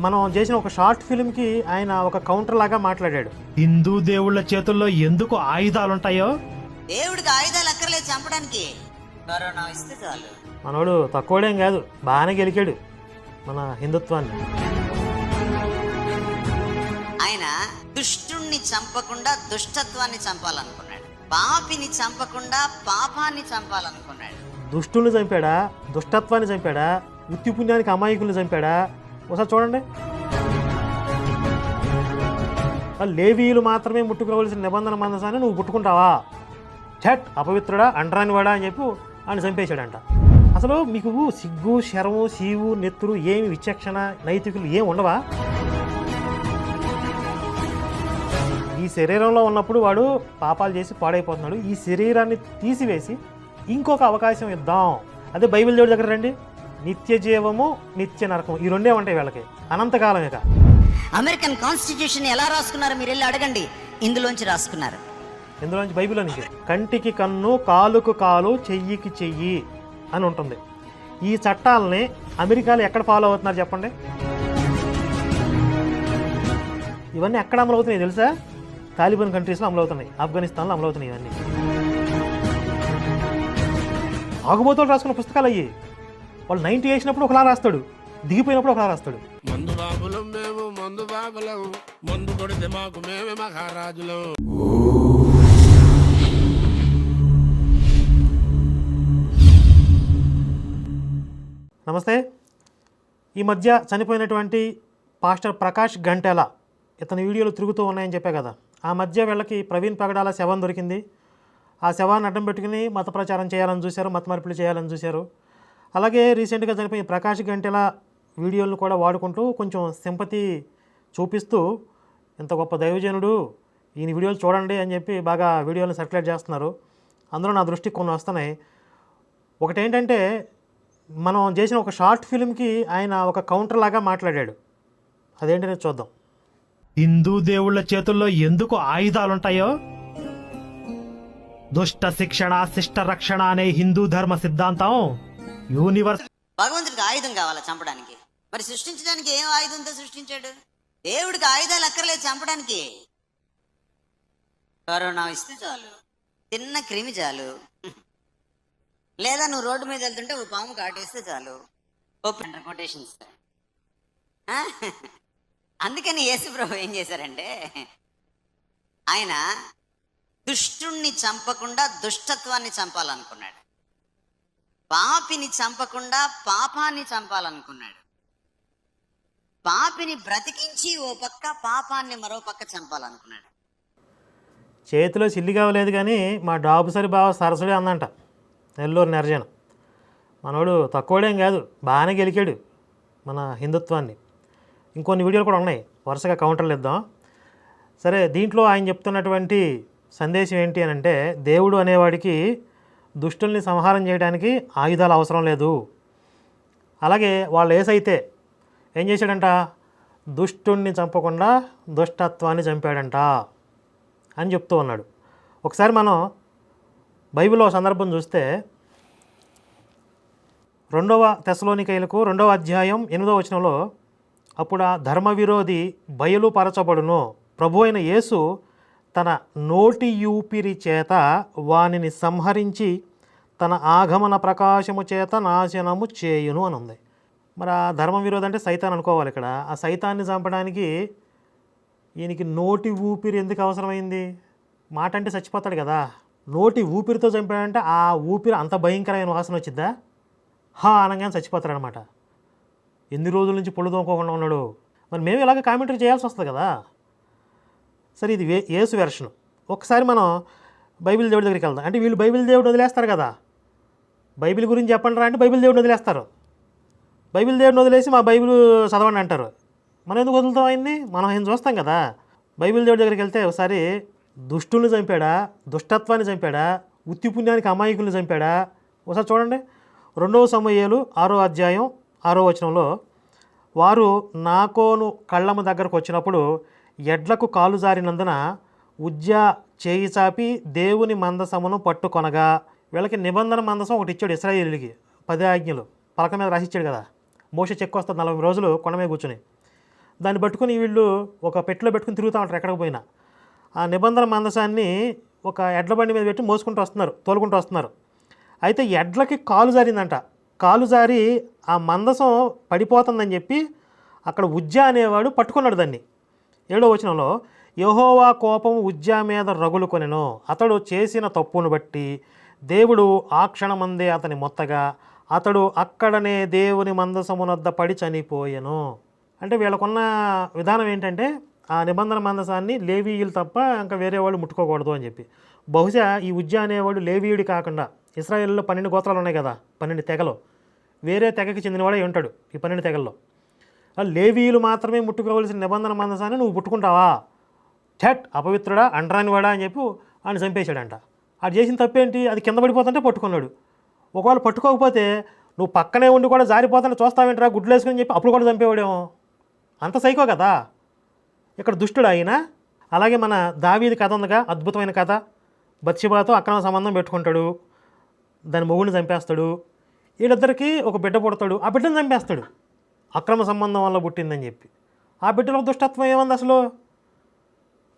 మనం చేసిన ఒక షార్ట్ ఫిల్మ్కి ఆయన ఒక కౌంటర్ లాగా మాట్లాడాడు. హిందూ దేవుళ్ళ చేతుల్లో ఎందుకు ఆయుధాలు ఉంటాయో దేవుడికి ఆయుధాలు అక్కర్లేదు చంపడానికి. కరోనా ఇస్తే చాలు. మనోడు తక్కువడేం కాదు బాగానే గెలికాడు మన హిందుత్వాన్ని. ఆయన దుష్టుణ్ణి చంపకుండా దుష్టత్వాన్ని చంపాలనుకున్నాడు. పాపిని చంపకుండా పాపాన్ని చంపాలనుకున్నాడు. దుష్టుల్ని చంపాడా? దుష్టత్వాన్ని చంపాడా? ఉత్తి పుణ్యానికి అమాయకుల్ని చంపాడా? ఒకసారి చూడండి. వాళ్ళు లేవీయులు మాత్రమే ముట్టుకోవలసిన నిబంధన మందసాన్ని నువ్వు పుట్టుకుంటావా? ఛట్ అపవిత్రుడా అంటరాని వాడా అని చెప్పి ఆయన చంపేశాడంట. అసలు మీకు సిగ్గు శరము సీవు నెత్తురు ఏమి విచక్షణ నైతికులు ఏమి ఉండవా? ఈ శరీరంలో ఉన్నప్పుడు వాడు పాపాలు చేసి పాడైపోతున్నాడు. ఈ శరీరాన్ని తీసివేసి ఇంకొక అవకాశం ఇద్దాం. అదే బైబిల్ దేవుడి దగ్గర రండి. నిత్య జీవము నిత్య నరకం ఈ రెండే ఉంటాయి వీళ్ళకి. అనంతకాలం ఇక. అమెరికన్ కాన్స్టిట్యూషన్ ఎలా రాసుకున్నారు మీరు? వెళ్ళి అడగండి. ఇందులోంచి రాసుకున్నారు. ఇందులోంచి బైబిల్లో నుంచి కంటికి కన్ను కాలుకు కాలు చెయ్యికి చెయ్యి అని ఉంటుంది. ఈ చట్టాలని అమెరికాలో ఎక్కడ ఫాలో అవుతున్నారు చెప్పండి? ఇవన్నీ ఎక్కడ అమలు అవుతున్నాయి తెలుసా? తాలిబాన్ కంట్రీస్లో అమలు అవుతున్నాయి. ఆఫ్ఘనిస్తాన్లో అమలు అవుతున్నాయి ఇవన్నీ. ఆగుబోతులు రాసుకున్న పుస్తకాలు అయ్యి. వాళ్ళు నైన్టీ వేసినప్పుడు ఒకలా రాస్తాడు. దిగిపోయినప్పుడు ఒకలా రాస్తాడు. మందు బాబులం మేము మందు బాబులం. మందు కొడితే మాకు మేమే మహారాజులం. నమస్తే. ఈ మధ్య చనిపోయినటువంటి పాస్టర్ ప్రకాష్ గంటెల ఇతని వీడియోలు తిరుగుతూ ఉన్నాయని చెప్పా కదా. ఆ మధ్య వీళ్ళకి ప్రవీణ్ పగడాల శవం దొరికింది. ఆ శవాన్ని అడ్డం పెట్టుకుని మత ప్రచారం చేయాలని చూశారు మత మార్పిడి చేయాలని చూశారు. అలాగే రీసెంట్గా చనిపోయిన ప్రకాష్ గంటెల వీడియోలను కూడా వాడుకుంటూ కొంచెం సింపతి చూపిస్తూ ఇంత గొప్ప దైవజనుడు ఈయన వీడియోలు చూడండి అని చెప్పి బాగా వీడియోలను సర్క్యులేట్ చేస్తున్నారు. అందులో నా దృష్టికి కొన్ని వస్తున్నాయి. ఒకటేంటంటే మనం చేసిన ఒక షార్ట్ ఫిల్మ్కి ఆయన ఒక కౌంటర్ లాగా మాట్లాడాడు. అదేంటనే చూద్దాం. హిందూ దేవుళ్ళ చేతుల్లో ఎందుకు ఆయుధాలు ఉంటాయో దుష్ట శిక్షణ శిష్ట రక్షణ అనే హిందూ ధర్మ సిద్ధాంతం యూనివర్స్ భగవంతుడికి ఆయుధం కావాలా చంపడానికి? మరి సృష్టించడానికి ఏం ఆయుధంతో సృష్టించాడు? దేవుడికి ఆయుధాలు అక్కర్లేదు చంపడానికి. కరోనా ఇస్తే చాలు. చిన్న క్రిమి చాలు. లేదా నువ్వు రోడ్డు మీద వెళ్తుంటే ఓ పాము కాటేస్తే చాలు. ఓపెన్ కొటేషన్స్ అందుకని యేసుప్రభు ఏం చేశారంటే ఆయన దుష్టుణ్ణి చంపకుండా దుష్టత్వాన్ని చంపాలనుకున్నాడు. పాపిని చంపకుండా పాపాన్ని చంపాలనుకున్నాడు. పాపిని బ్రతికించి ఓ పక్క పాపాన్ని మరో పక్క చంపాలనుకున్నాడు. చేతిలో చిల్లి కావలేదు కానీ మా డాబు సరి బావ సరసుడే అందంట. నెల్లూరు నిర్జన. మనోడు తక్కువడేం కాదు బాగానే గెలికాడు మన హిందుత్వాన్ని. ఇంకొన్ని వీడియోలు కూడా ఉన్నాయి వరుసగా కౌంటర్లు ఇద్దాం. సరే దీంట్లో ఆయన చెప్తున్నటువంటి సందేశం ఏంటి అని అంటే దేవుడు అనేవాడికి దుష్టుల్ని సంహారం చేయడానికి ఆయుధాలు అవసరం లేదు. అలాగే వాళ్ళు ఏసైతే ఏం చేశాడంట? దుష్టుణ్ణి చంపకుండా దుష్టత్వాన్ని చంపాడంట అని చెప్తూ ఉన్నాడు. ఒకసారి మనం బైబిల్లో సందర్భం చూస్తే రెండవ తెసలోనికైలకు రెండవ అధ్యాయం ఎనిమిదవ వచనంలో అప్పుడు ఆ ధర్మ విరోధి బయలుపరచబడును. ప్రభు అయిన యేసు తన నోటి యూపిరి చేత వానిని సంహరించి తన ఆగమన ప్రకాశము చేత నాశనము చేయును అని ఉంది మరి ఆ ధర్మ విరోధం అంటే సైతాన్ అనుకోవాలి ఇక్కడ. ఆ సైతాన్ని చంపడానికి ఈయనకి నోటి ఊపిరి ఎందుకు అవసరమైంది? మాట అంటే చచ్చిపోతాడు కదా. నోటి ఊపిరితో చంపాడంటే ఆ ఊపిరి అంత భయంకరమైన వాసన వచ్చిద్దా? హా అనగానే చచ్చిపోతాడనమాట. ఎన్ని రోజుల నుంచి పొళ్ళు తోముకోకుండా ఉన్నాడు? మరి మేము ఇలాగ కామెంటరీ చేయాల్సి వస్తుంది కదా. సరే ఇది వే- యేసు వెర్షన్. ఒకసారి మనం బైబిల్ దేవుడి దగ్గరికి వెళ్దాం. అంటే వీళ్ళు బైబిల్ దేవుడు వదిలేస్తారు కదా. బైబిల్ గురించి చెప్పండి రా అంటే బైబిల్ దేవుడిని వదిలేస్తారు. బైబిల్ దేవుడిని వదిలేసి మా బైబిల్ చదవండి అంటారు. మనం ఎందుకు వదులుతాం అయింది మనం ఆయన చూస్తాం కదా. బైబిల్ దేవుడి దగ్గరికి వెళ్తే ఒకసారి దుష్టుల్ని చంపాడా? దుష్టత్వాన్ని చంపాడా? ఉత్తి పుణ్యానికి అమాయకుల్ని చంపాడా? ఒకసారి చూడండి. రెండవ సమయాలు ఆరో అధ్యాయం ఆరో వచనంలో వారు నాకోను కళ్ళమ్మ దగ్గరకు వచ్చినప్పుడు ఎడ్లకు కాలు జారినందున ఉజ్జ చేయి చాపి దేవుని మందసమును పట్టుకొనగా వీళ్ళకి నిబంధన మందసం ఒకటి ఇచ్చాడు ఇస్రాయేలీలకి పది ఆజ్ఞలు. పలక మీద రాసిచ్చాడు కదా. మోస చెక్కు వస్తుంది నలభై రోజులు కొండ మీద కూర్చుని. దాన్ని పట్టుకొని వీళ్ళు ఒక పెట్టెలో పెట్టుకుని తిరుగుతూ ఉంటారు ఎక్కడికి పోయినా. ఆ నిబంధన మందసాన్ని ఒక ఎడ్ల బండి మీద పెట్టి మోసుకుంటూ వస్తున్నారు తోలుకుంటూ వస్తున్నారు. అయితే ఎడ్లకి కాలు జారిందంట. కాలు జారి ఆ మందసం పడిపోతుందని చెప్పి అక్కడ ఉజ్జా అనేవాడు పట్టుకున్నాడు దాన్ని. ఏడో వచనంలో యహోవా కోపం ఉజ్జా మీద రగులు కొనెను అతడు చేసిన తప్పును బట్టి దేవుడు ఆ క్షణమందే అతని మొత్తగా అతడు అక్కడనే దేవుని మందసమునొద్ద పడి చనిపోయెను. అంటే వీళ్ళకున్న విధానం ఏంటంటే ఆ నిబంధన మందసాన్ని లేవీయులు తప్ప ఇంకా వేరే వాళ్ళు ముట్టుకోకూడదు అని చెప్పి. బహుశా ఈ ఉజ్జా అనేవాడు లేవీయుడి కాకుండా ఇస్రాయేల్లో పన్నెండు గోత్రాలు ఉన్నాయి కదా పన్నెండు తెగలు. వేరే తెగకి చెందినవాడే ఉంటాడు ఈ పన్నెండు తెగల్లో. లేవీలు మాత్రమే ముట్టుకోవలసిన నిబంధన మందసాన్ని నువ్వు పుట్టుకుంటావా? ఛట్! అపవిత్రుడా అండరాని వాడా అని చెప్పి ఆయన చంపేశాడంట. అది చేసిన తప్పేంటి? అది కింద పడిపోతుంటే పట్టుకున్నాడు. ఒకవేళ పట్టుకోకపోతే నువ్వు పక్కనే ఉండి కూడా జారిపోతుంటే చూస్తావేంట్రా? గుడ్లు వేసుకుని చెప్పి అప్పుడు కూడా చంపేవాడేమో. అంత సైకో కదా? ఇక్కడ దుష్టుడు ఆయన. అలాగే మన దావీది కథ ఉందిగా అద్భుతమైన కథ. బత్సిబాతో అక్రమ సంబంధం పెట్టుకుంటాడు. దాని మొగుడిని చంపేస్తాడు. వీళ్ళిద్దరికీ ఒక బిడ్డ పుడతాడు. ఆ బిడ్డను చంపేస్తాడు. అక్రమ సంబంధం వల్ల పుట్టిందని చెప్పి. ఆ బిడ్డలో దుష్టత్వం ఏముంది అసలు?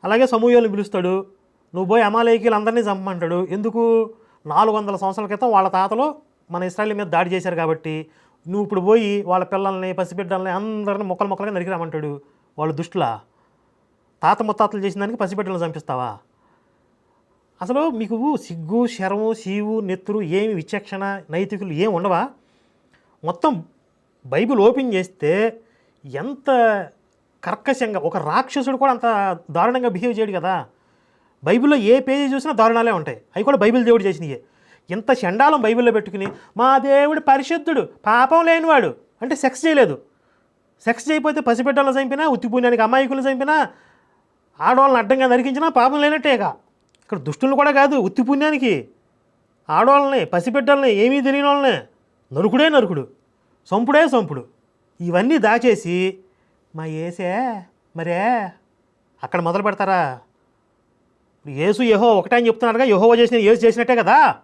అలాగే సమూహాలను పిలుస్తాడు. నువ్వు పోయి అమాలయకీలు అందరినీ చంపమంటాడు. ఎందుకు? నాలుగు వందల సంవత్సరాల క్రితం వాళ్ళ తాతలు మన ఇస్రాయల్ మీద దాడి చేశారు కాబట్టి నువ్వు ఇప్పుడు పోయి వాళ్ళ పిల్లల్ని పసిబిడ్డల్ని అందరిని మొక్కలు మొక్కలుగా నరికి రమ్మంటాడు. వాళ్ళు దుష్టులా? తాత ముత్తాతలు చేసిన దానికి పసిబిడ్డలను చంపిస్తావా? అసలు మీకు సిగ్గు శరము శీవు నెత్తురు ఏమి విచక్షణ నైతికులు ఏమి ఉండవా? మొత్తం బైబిల్ ఓపెన్ చేస్తే ఎంత కర్కశంగా ఒక రాక్షసుడు కూడా అంత దారుణంగా బిహేవ్ చేయడు కదా. బైబిల్లో ఏ పేజీ చూసినా దారుణాలే ఉంటాయి. అవి కూడా బైబిల్ దేవుడు చేసినవి ఇంత చండాలం బైబిల్లో పెట్టుకుని మా దేవుడు పరిశుద్ధుడు పాపం లేనివాడు. అంటే సెక్స్ చేయలేదు. సెక్స్ చేయకపోతే పసిబిడ్డలను చంపినా ఉత్తిపూనానికి అమాయకులు చంపినా ఆడవాళ్ళని అడ్డంగా నరికించినా పాపం లేనట్టేగా. ఇక్కడ దుష్టులు కూడా కాదు ఉత్తిపుణ్యానికి. ఆడవాళ్ళని పసిబిడ్డల్ని ఏమీ తెలియని వాళ్ళని. నరుకుడే నరుకుడు. సంపుడే సంపుడు. ఇవన్నీ దాచేసి మా ఏసే మరే అక్కడ మొదలు పెడతారా? ఏసు యహో ఒకటే అని చెప్తున్నారుగా యహో చేసిన ఏసు చేసినట్టే కదా?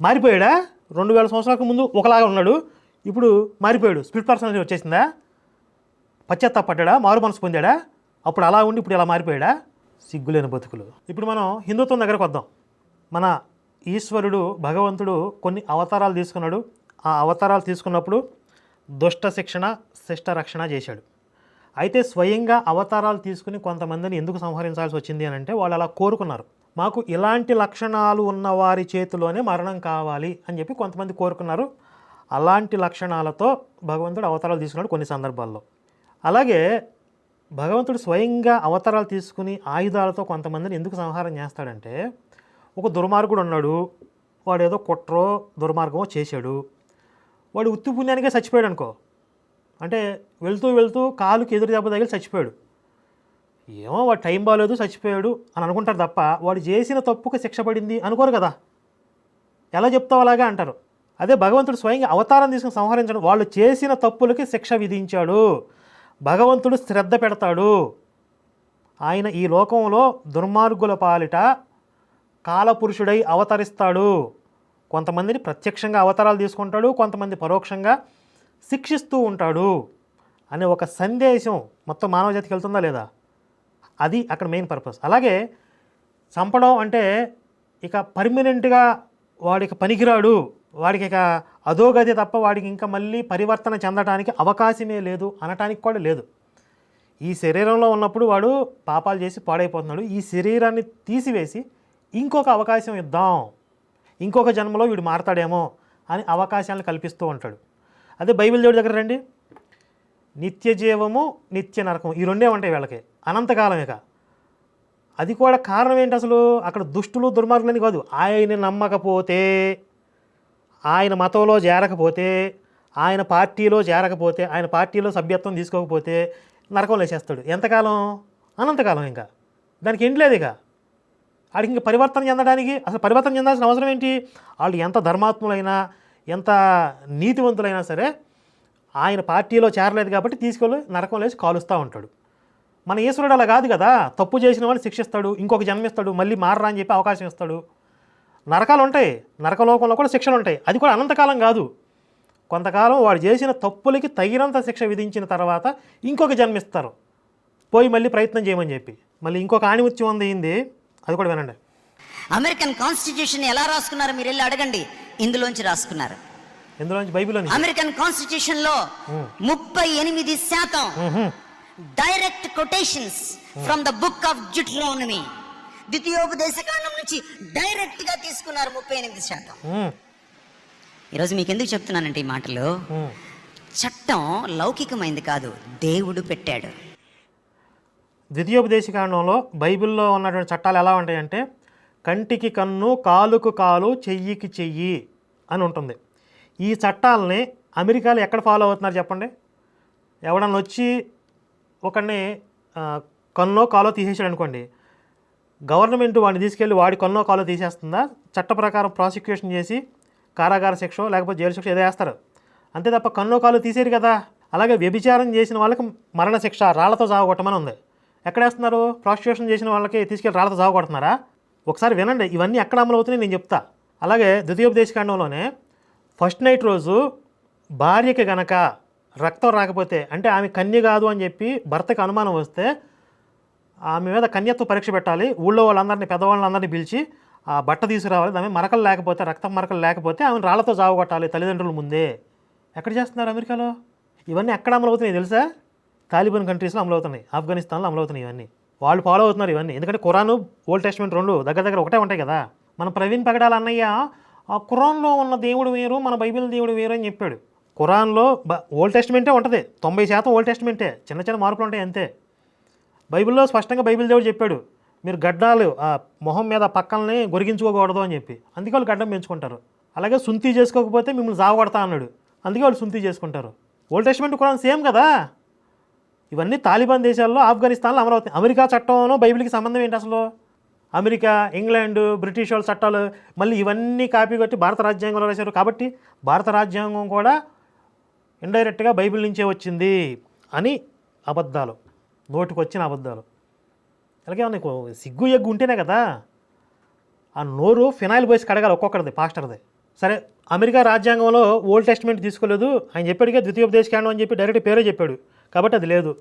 మారిపోయాడా? రెండు వేల సంవత్సరాలకు ముందు ఒకలాగా ఉన్నాడు. ఇప్పుడు మారిపోయాడు. స్పిరిట్ పర్సనాలిటీ వచ్చేసిందా? పశ్చాత్తాపడ్డా మారు మనసు పొందాడా? అప్పుడు అలా ఉండి ఇప్పుడు ఇలా మారిపోయాడా? సిగ్గులేని బతుకులు. ఇప్పుడు మనం హిందుత్వం దగ్గరకు వద్దాం. మన ఈశ్వరుడు భగవంతుడు కొన్ని అవతారాలు తీసుకున్నాడు. ఆ అవతారాలు తీసుకున్నప్పుడు దుష్ట శిక్షణ శిష్ట రక్షణ చేశాడు. అయితే స్వయంగా అవతారాలు తీసుకుని కొంతమందిని ఎందుకు సంహరించాల్సి వచ్చింది అని అంటే వాళ్ళు అలా కోరుకున్నారు. మాకు ఇలాంటి లక్షణాలు ఉన్న వారి చేతిలోనే మరణం కావాలి అని చెప్పి కొంతమంది కోరుకున్నారు. అలాంటి లక్షణాలతో భగవంతుడు అవతారాలు తీసుకున్నాడు కొన్ని సందర్భాల్లో. అలాగే భగవంతుడు స్వయంగా అవతారాలు తీసుకుని ఆయుధాలతో కొంతమందిని ఎందుకు సంహారం చేస్తాడంటే ఒక దుర్మార్గుడు ఉన్నాడు. వాడు ఏదో కుట్రో దుర్మార్గమో చేశాడు. వాడు ఉత్తి పుణ్యానికే చచ్చిపోయాడు అనుకో. అంటే వెళ్తూ వెళ్తూ కాలుకి ఎదురు దెబ్బ తగిలి చచ్చిపోయాడు. ఏమో వాడు టైం బాగాలేదు చచ్చిపోయాడు అని అనుకుంటారు తప్ప వాడు చేసిన తప్పుకు శిక్ష పడింది అనుకోరు కదా. ఎలా చెప్తావు అలాగా అంటారు. అదే భగవంతుడు స్వయంగా అవతారం తీసుకుని సంహరించడం వాళ్ళు చేసిన తప్పులకి శిక్ష విధించాడు. భగవంతుడు శ్రద్ధ పెడతాడు. ఆయన ఈ లోకంలో దుర్మార్గుల పాలిట కాలపురుషుడై అవతరిస్తాడు. కొంతమందిని ప్రత్యక్షంగా అవతారాలు తీసుకుంటాడు కొంతమంది పరోక్షంగా శిక్షిస్తూ ఉంటాడు అనే ఒక సందేశం మొత్తం మానవ జాతికి వెళ్తుందా లేదా? అది అక్కడ మెయిన్ పర్పస్ అలాగే చంపడం అంటే ఇక పర్మనెంట్గా వాడికి పనికిరాడు వాడికి ఇక అధోగతి తప్ప వాడికి ఇంకా మళ్ళీ పరివర్తన చెందడానికి అవకాశమే లేదు అనటానికి కూడా లేదు. ఈ శరీరంలో ఉన్నప్పుడు వాడు పాపాలు చేసి పాడైపోతున్నాడు. ఈ శరీరాన్ని తీసివేసి ఇంకొక అవకాశం ఇద్దాం. ఇంకొక జన్మలో వీడు మారతాడేమో అని అవకాశాలను కల్పిస్తూ ఉంటాడు. అదే బైబిల్ దేవుడి దగ్గర రండి. నిత్య జీవము నిత్య నరకం ఈ రెండే ఉంటాయి వీళ్ళకి. అనంతకాలం ఇక. అది కూడా కారణం ఏంటి అసలు? అక్కడ దుష్టులు దుర్మార్గులని కాదు. ఆయన నమ్మకపోతే ఆయన మతంలో చేరకపోతే ఆయన పార్టీలో చేరకపోతే ఆయన పార్టీలో సభ్యత్వం తీసుకోకపోతే నరకం లేచేస్తాడు ఎంతకాలం? అనంతకాలం ఇంకా. దానికి ఎండ్ లేదు ఇక. వాడికి ఇంకా పరివర్తన చెందడానికి అసలు పరివర్తన చెందాల్సిన అవసరం ఏంటి? వాళ్ళు ఎంత ధర్మాత్ములైనా ఎంత నీతివంతులైనా సరే ఆయన పార్టీలో చేరలేదు కాబట్టి తీసుకెళ్ళి నరకం లేచి కాలుస్తూ ఉంటాడు. మన ఈశ్వరుడు అలా కాదు కదా. తప్పు చేసిన వాడిని శిక్షిస్తాడు ఇంకొక జన్మిస్తాడు మళ్ళీ మారరా అని చెప్పి అవకాశం ఇస్తాడు. నరకాలు ఉంటాయి. నరకలోకంలో కూడా శిక్షలు ఉంటాయి. అది కూడా అనంతకాలం కాదు. కొంతకాలం వాడు చేసిన తప్పులకి తగినంత శిక్ష విధించిన తర్వాత ఇంకొక జన్మిస్తారు. పోయి మళ్ళీ ప్రయత్నం చేయమని చెప్పి. మళ్ళీ ఇంకొక ఆణిముత్యం ఉంది అది కూడా వినండి. అమెరికన్ కాన్స్టిట్యూషన్ ఎలా రాసుకున్నారు మీరు వెళ్ళి అడగండి. ఇందులోంచి రాసుకున్నారు. ఇందులోంచి బైబిల్లోని. అమెరికన్ కాన్స్టిట్యూషన్లో ముప్పై ఎనిమిది శాతం direct quotations from the book of Deuteronomy ద్వితీయోపదేశకాండం నుంచి డైరెక్ట్గా తీసుకున్నారు ముప్పై ఎనిమిది శాతం. ఈరోజు మీకు ఎందుకు చెప్తున్నానంటే ఈ మాటలు. చట్టం లౌకికమైంది కాదు దేవుడు పెట్టాడు. ద్వితీయోపదేశకాండంలో బైబిల్లో ఉన్నటువంటి చట్టాలు ఎలా ఉంటాయంటే కంటికి కన్ను కాలుకు కాలు చెయ్యికి చెయ్యి అని ఉంటుంది. ఈ చట్టాలని అమెరికాలో ఎక్కడ ఫాలో అవుతున్నారు చెప్పండి? ఎవడన్నా వచ్చి ఒకడిని కన్నో కాలో తీసేసాడు అనుకోండి గవర్నమెంట్ వాడిని తీసుకెళ్ళి వాడి కన్నో కాలో తీసేస్తుందా? చట్ట ప్రకారం ప్రాసిక్యూషన్ చేసి కారాగార శిక్ష లేకపోతే జైలు శిక్ష ఏదో వేస్తారు. అంతే తప్ప కన్నో కాలు తీసేరు కదా! అలాగే వ్యభిచారం చేసిన వాళ్ళకి మరణశిక్ష రాళ్ళతో సాగొట్టమని ఉంది. ఎక్కడ వేస్తున్నారు చేసిన వాళ్ళకి తీసుకెళ్ళి రాళ్ళతో సాగొడుతున్నారా ఒకసారి వినండి ఇవన్నీ ఎక్కడ అమలు అవుతున్నాయి నేను చెప్తా. అలాగే ద్వితీయోపదేశకాండంలోనే ఫస్ట్ నైట్ రోజు భార్యకి గనక రక్తం రాకపోతే అంటే ఆమె కన్య కాదు అని చెప్పి భర్తకి అనుమానం వస్తే ఆమె మీద కన్యత్వ పరీక్ష పెట్టాలి. ఊళ్ళో వాళ్ళందరినీ పెద్దవాళ్ళందరినీ పిలిచి ఆ బట్ట తీసుకురావాలి. దాని మరకలు లేకపోతే రక్తం మరకలు లేకపోతే ఆమెను రాళ్ళతో చావగొట్టాలి తల్లిదండ్రుల ముందే. ఎక్కడ చేస్తున్నారు అమెరికాలో? ఇవన్నీ ఎక్కడ అమలు అవుతున్నాయి తెలుసా? తాలిబాన్ కంట్రీస్లో అమలు అవుతున్నాయి ఆఫ్ఘనిస్తాన్లో అమలవుతున్నాయి ఇవన్నీ. వాళ్ళు ఫాలో అవుతున్నారు ఇవన్నీ. ఎందుకంటే ఖురాను ఓల్డ్ టెస్ట్మెంట్ రెండు దగ్గర దగ్గర ఒకటే ఉంటాయి కదా. మన ప్రవీణ్ పగడాల అన్నయ్య ఆ ఖురాన్లో ఉన్న దేవుడు వేరు మన బైబిల్ దేవుడు వేరు అని చెప్పాడు. ఖురాన్లో బ ఓల్డ్ టెస్ట్మెంటే ఉంటుంది. తొంభై శాతం ఓల్డ్ టెస్ట్మెంటే చిన్న చిన్న మార్పులు ఉంటాయి అంతే. బైబిల్లో స్పష్టంగా బైబిల్ దేవుడు చెప్పాడు మీరు గడ్డాలు ఆ మొహం మీద పక్కల్ని గొరిగించుకోకూడదు అని చెప్పి. అందుకే వాళ్ళు గడ్డం పెంచుకుంటారు. అలాగే సుంతి చేసుకోకపోతే మిమ్మల్ని జావగొడతా అన్నాడు. అందుకే వాళ్ళు సుంతి చేసుకుంటారు. ఓల్డ్ టెస్ట్మెంట్ ఖురాన్ సేమ్ కదా. ఇవన్నీ తాలిబాన్ దేశాల్లో ఆఫ్ఘనిస్తాన్లో అమరవుతాయి అమెరికా చట్టంలో బైబిల్కి సంబంధం ఏంటి అసలు? అమెరికా ఇంగ్లాండ్ బ్రిటిష్ వాళ్ళ చట్టాలు మళ్ళీ ఇవన్నీ కాపీ కొట్టి భారత రాజ్యాంగంలో రాశారు. కాబట్టి భారత రాజ్యాంగం కూడా ఇండైరెక్ట్గా బైబిల్ నుంచే వచ్చింది అని అబద్ధాలు నోటికి వచ్చిన అబద్ధాలు. అలాగే నీకు సిగ్గు ఎగ్గు ఉంటేనే కదా ఆ నోరు ఫినాయిల్ పోసి కడగాలి ఒక్కొక్కరిది పాస్టర్ది. సరే అమెరికా రాజ్యాంగంలో ఓల్డ్ టెస్ట్మెంట్ తీసుకోలేదు. ఆయన చెప్పాడుగా ద్వితీయోపదేశ కాండం అని చెప్పి డైరెక్ట్ పేరే చెప్పాడు. కాబట్టి అది లేదు.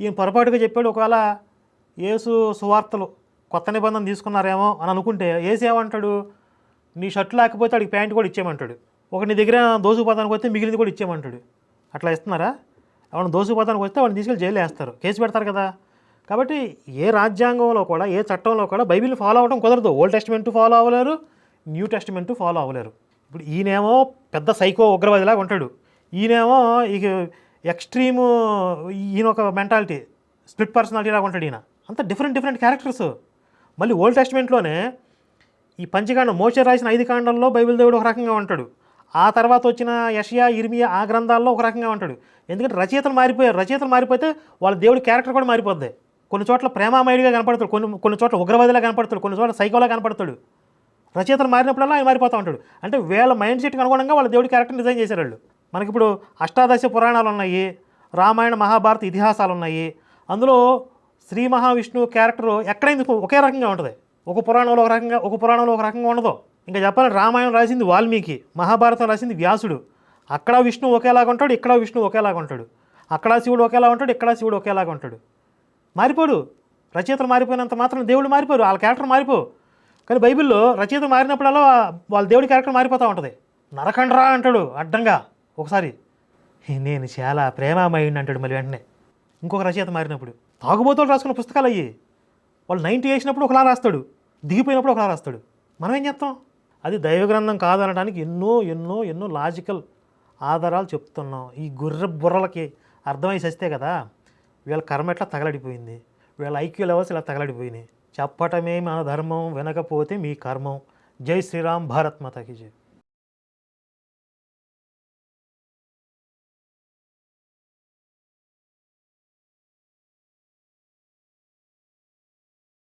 ఈయన పొరపాటుగా చెప్పాడు ఒకవేళ యేసు సువార్తలు కొత్త నిబంధన తీసుకున్నారేమో అని అనుకుంటే ఏసు ఏమంటాడు? నీ షర్ట్ లేకపోతే వాడికి ప్యాంట్ కూడా ఇచ్చేయమంటాడు. ఒక నీ దగ్గర దోసుకుపోతానికి వస్తే మిగిలింది కూడా ఇచ్చేయమంటాడు. అట్లా ఇస్తున్నారా? ఎవరిని దోసుకుపోతానికి వస్తే వాడిని తీసుకెళ్ళి జైలు వేస్తారు. కేసు పెడతారు కదా. కాబట్టి ఏ రాజ్యాంగంలో కూడా ఏ చట్టంలో కూడా బైబిల్ ఫాలో అవ్వడం కుదరదు. ఓల్డ్ టెస్ట్మెంట్ ఫాలో అవ్వలేరు న్యూ టెస్ట్మెంట్ ఫాలో అవ్వలేరు. ఇప్పుడు ఈయనేమో పెద్ద సైకో ఉగ్రవాదిలాగా ఉంటాడు. ఈయనేమో ఇక ఎక్స్ట్రీము ఈయన ఒక మెంటాలిటీ స్ప్లిట్ పర్సనాలిటీ లాగా ఉంటాడు ఈయన. అంత డిఫరెంట్ డిఫరెంట్ క్యారెక్టర్స్. మళ్ళీ ఓల్డ్ టెస్ట్మెంట్లోనే ఈ పంచకాండం మోసే రాసిన ఐదు కాండంలో బైబిల్ దేవుడు ఒక రకంగా ఉంటాడు. ఆ తర్వాత వచ్చిన యషయా ఇర్మియా ఆ గ్రంథాల్లో ఒక రకంగా ఉంటాడు. ఎందుకంటే రచయితలు మారిపోయారు రచయితలు మారిపోతే వాళ్ళ దేవుడి క్యారెక్టర్ కూడా మారిపోద్ది. కొన్ని చోట్ల ప్రేమామయుడిగా కనపడతాడు కొన్ని కొన్ని చోట్ల ఉగ్రవాదిలా కనపడతాడు కొన్ని చోట్ల సైకోలా కనపడతాడు. రచయితలు మారినప్పుడల్లా ఆయన మారిపోతూ ఉంటాడు. అంటే వీళ్ళ మైండ్ సెట్కి అనుగుణంగా వాళ్ళ దేవుడి క్యారెక్టర్ డిజైన్ చేశారు వాళ్ళు. మనకిప్పుడు అష్టాదశ పురాణాలు ఉన్నాయి రామాయణ మహాభారత ఇతిహాసాలు ఉన్నాయి అందులో శ్రీ మహావిష్ణువు క్యారెక్టర్ ఎక్కడైంది? ఒకే రకంగా ఉంటుంది. ఒక పురాణంలో ఒక రకంగా ఒక పురాణంలో ఒక రకంగా ఉండదు. ఇంకా చెప్పాలంటే రామాయణం రాసింది వాల్మీకి మహాభారతం రాసింది వ్యాసుడు. అక్కడ విష్ణువు ఒకేలాగా ఉంటాడు ఇక్కడ విష్ణువు ఒకేలాగా ఉంటాడు. అక్కడ శివుడు ఒకేలా ఉంటాడు ఇక్కడ శివుడు ఒకేలాగా ఉంటాడు. మారిపోడు రచయితలు మారిపోయినంత మాత్రం దేవుడు మారిపోరు వాళ్ళ క్యారెక్టర్ మారిపో కానీ బైబిల్లో రచయిత మారినప్పుడల్లా వాళ్ళ దేవుడి క్యారెక్టర్ మారిపోతూ ఉంటుంది. నరకండ్రా అంటాడు అడ్డంగా. ఒకసారి నేను చాలా ప్రేమామయుడిని అంటాడు మళ్ళీ వెంటనే. ఇంకొక రచయిత మారినప్పుడు తాగుబోతులు రాసుకున్న పుస్తకాలు అయ్యి. వాళ్ళు నైంటీ వేసినప్పుడు ఒకలా రాస్తాడు దిగిపోయినప్పుడు ఒకలా రాస్తాడు. మనం ఏం చేస్తాం? అది దైవ గ్రంథం కాదనడానికి ఎన్నో ఎన్నో ఎన్నో లాజికల్ ఆధారాలు చెప్తున్నాం. ఈ గుర్ర బుర్రలకి అర్థమై చస్తే కదా వీళ్ళ కర్మ ఎట్లా తగలడిపోయింది? వీళ్ళ ఐక్యూ లెవెల్స్ ఇలా తగలడిపోయినాయి? చెప్పటమే మన ధర్మం వినకపోతే మీ కర్మం. జై శ్రీరామ్ భారత్ మాతాకి జై.